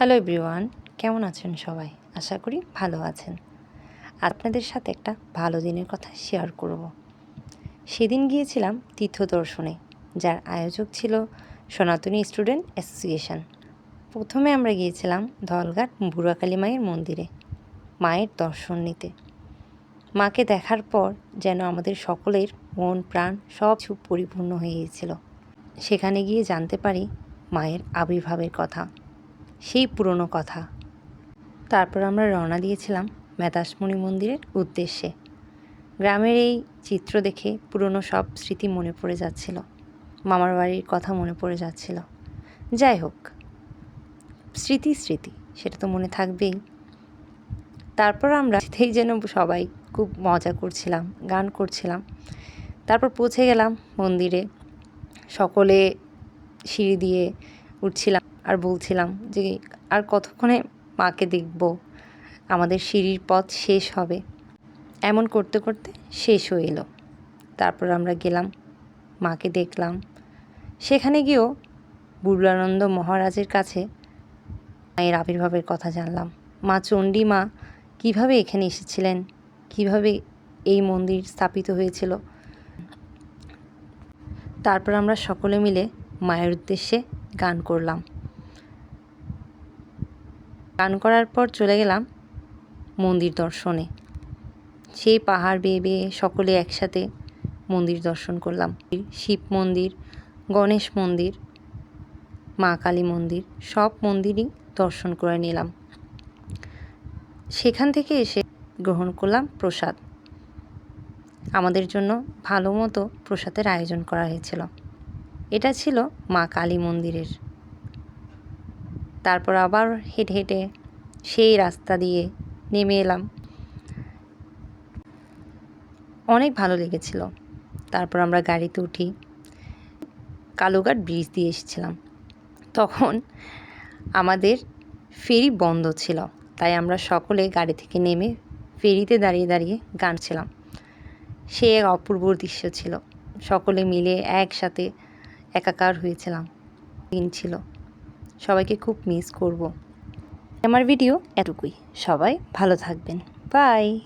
Hello everyone কেমন আছেন সবাই? আশা করি ভালো আছেন। আপনাদের সাথে একটা ভালো দিনের কথা শেয়ার করব। সেদিন গিয়েছিলাম তীর্থ দর্শনে, যার আয়োজক ছিল সনাতনী স্টুডেন্ট অ্যাসোসিয়েশন প্রথমে আমরা গিয়েছিলাম ধলঘাট বুড়াকালী মায়ের মন্দিরে, মায়ের দর্শন নিতে। মাকে দেখার পর যেন আমাদের সকলের মন, প্রাণ সব পরিপূর্ণ হয়ে গিয়েছিল। সেখানে গিয়ে জানতে পারি মায়ের আবির্ভাবের কথা। সেই পুরনো কথা। তারপর আমরা রওনা দিয়েছিলাম মেদাসমণি মন্দিরের উদ্দেশ্যে। গ্রামের এই চিত্র দেখে পুরনো সব স্মৃতি মনে পড়ে যাচ্ছিল। মামার বাড়ির কথা মনে পড়ে যাচ্ছিল। যাই হোক, স্মৃতি স্মৃতি, সেটা তো মনে থাকবেই। তারপর আমরা সেই যেন সবাই খুব মজা করছিলাম, গান করছিলাম। তারপর পৌঁছে গেলাম মন্দিরে। সকলে সিঁড়ি দিয়ে উঠছিলাম। আর বলছিলাম যে আর কতক্ষণে মাকে দেখব? আমাদের সিঁড়ির পথ শেষ হবে। এমন করতে করতে শেষ হয়ে এলো। তারপর আমরা গেলাম, মাকে দেখলাম। সেখানে গিয়েও বুড়ানন্দ মহারাজের কাছে মায়ের আবির্ভাবের কথা জানলাম। মা চণ্ডী মা কীভাবে এখানে এসেছিলেন? কীভাবে এই মন্দির স্থাপিত হয়েছিল? তারপর আমরা সকলে মিলে মায়ের উদ্দেশ্যে গান করলাম। গান করার পর চলে গেলাম মন্দির দর্শনে। সেই পাহাড় বেয়ে বেয়ে সকলে একসাথে মন্দির দর্শন করলাম। শিব মন্দির, গণেশ মন্দির, মা কালী মন্দির, সব মন্দিরই দর্শন করে নিলাম। সেখান থেকে এসে গ্রহণ করলাম প্রসাদ। আমাদের জন্য ভালো মতো প্রসাদের আয়োজন করা হয়েছিল। এটা ছিল মা কালী মন্দিরের তারপর আবার হেঁটে হেঁটে সেই রাস্তা দিয়ে নেমে এলাম। অনেক ভালো লেগেছিল। তারপর আমরা গাড়িতে উঠি। কালুঘাট ব্রিজ দিয়ে এসেছিলাম। তখন আমাদের ফেরি বন্ধ ছিল। তাই আমরা সকলে গাড়ি থেকে নেমে ফেরিতে দাঁড়িয়ে দাঁড়িয়ে গান ছিলাম। সে এক অপূর্ব দৃশ্য ছিল। সকলে মিলে একসাথে একাকার হয়েছিলাম। দিন ছিল। সবাইকে খুব মিস করব। আমার ভিডিও এটুকুই। সবাই ভালো থাকবেন। বাই।